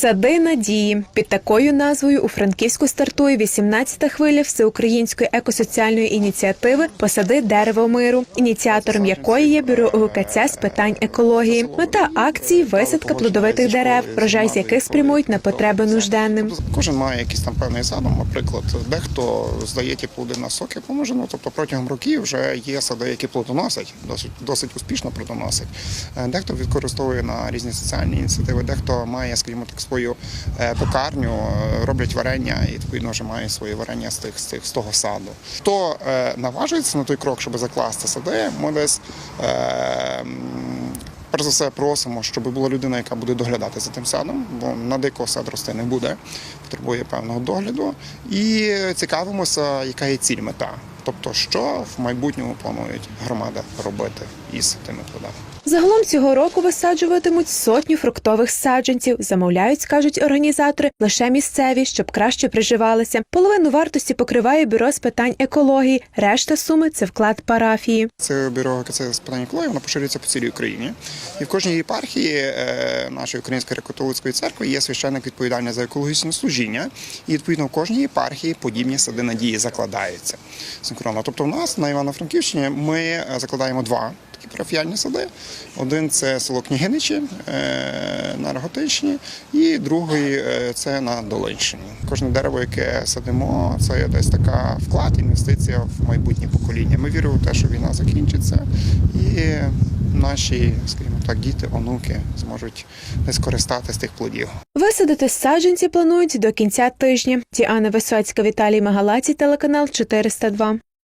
Сади надії під такою назвою у Франківську стартує 18-та хвиля всеукраїнської екосоціальної ініціативи Посади дерево миру, ініціатором якої є бюро УКЦ з питань екології. Мета акції висадка плодовитих дерев, врожай з яких спрямують на потреби нужденним. Кожен має якийсь там певний задум. Наприклад, дехто здає ті плоди на соки помножено. Тобто протягом років вже є сади, які плодоносять, досить досить успішно плодоносять. Дехто використовує на різні соціальні ініціативи, дехто має, скажімо так, свою е, пекарню, е, роблять варення і відповідно вже має своє варення з тих з тих з того саду. Хто е, наважується на той крок, щоб закласти сади, ми десь. Перш за все просимо, щоб була людина, яка буде доглядати за тим садом, бо на дико сад рости не буде, потребує певного догляду. І цікавимося, яка є ціль мета. Тобто, що в майбутньому планують громада робити із тими плодами. Загалом цього року висаджуватимуть сотню фруктових саджанців. Замовляють, скажуть організатори, лише місцеві, щоб краще приживалися. Половину вартості покриває бюро з питань екології. Решта суми це вклад парафії. Це бюро КЦ з питань екології, воно поширюється по цілій Україні. І в кожній єпархії е, нашої Української католицької церкви є священник відповідальний за екологічне служіння. І відповідно в кожній єпархії подібні сади надії закладаються синхронно. Тобто, в нас на Івано-Франківщині ми е, закладаємо два парафіальні сади. Один це село Княгиничі е, на Роготичні, і другий е, це на Долинщині. Кожне дерево, яке садимо, це десь така вклад, інвестиція в майбутнє покоління. Ми віримо в те, що війна закінчиться, і наші, скажімо так, діти, онуки зможуть не скористатися тих плодів. Висадити саджанці планують до кінця тижня. Діана Висоцька, Віталій Магалаці, телеканал 402.